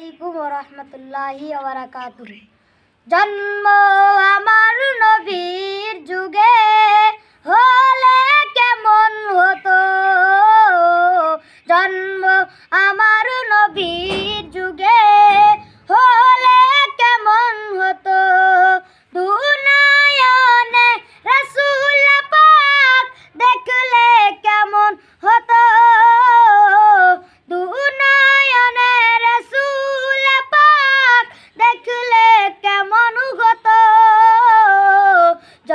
আলাইকুম রহমতুল্লাহি জন্ম আমার নবীর যুগে হলে কেমন হতো? জন্ম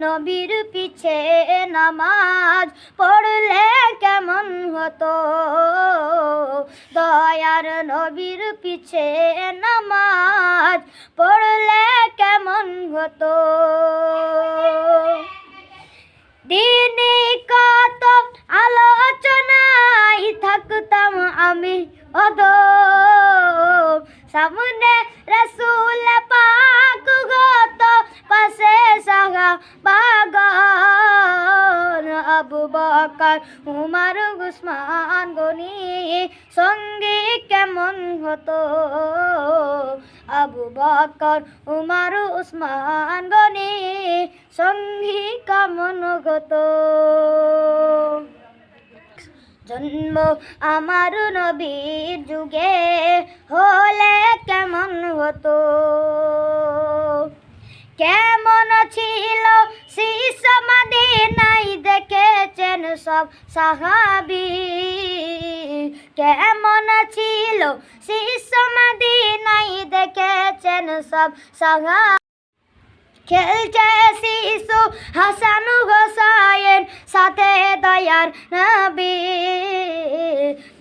নবীর পিছে নামাজ পড়লে কেমন হতো? দয়ার নবীর পিছে নামাজ পড়লে কেমন হতো? দিনে কত আলোচনায় থাকতাম আমি অদ সামনে রসুল বকর উমার উসমান গনি, সঙ্গে কেমন হতো? আবু বকর, উমার উসমান গনি, সঙ্গী কেমন হতো? জন্ম আমার নবীর যুগে হলে কেমন হতো? কেমন সব সাহাবি। কেমন ছিল শিষ নাই দেখেছেন সব সাহা খেলছে শিশু হাসানু গোসাইয়ের সাথে দয়ার নবী।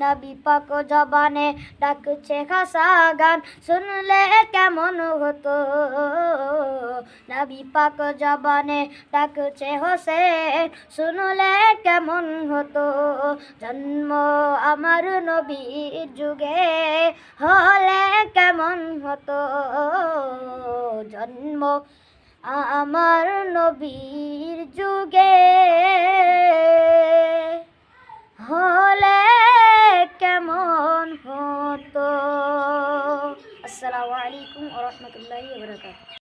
নবী পাক জবানে ডাকছে খাসা গান শুনলে কেমন হতো? নবী পাক জবানে ডাকছে হোসেন, শুনলে কেমন হতো? জন্ম আমার নবীর যুগে, হলে কেমন হতো? জন্ম আমার নবীর যুগে, হলে কেমন হতো? আসসালামু আলাইকুম রহমতুল্লাহি ওবরাকাতুহু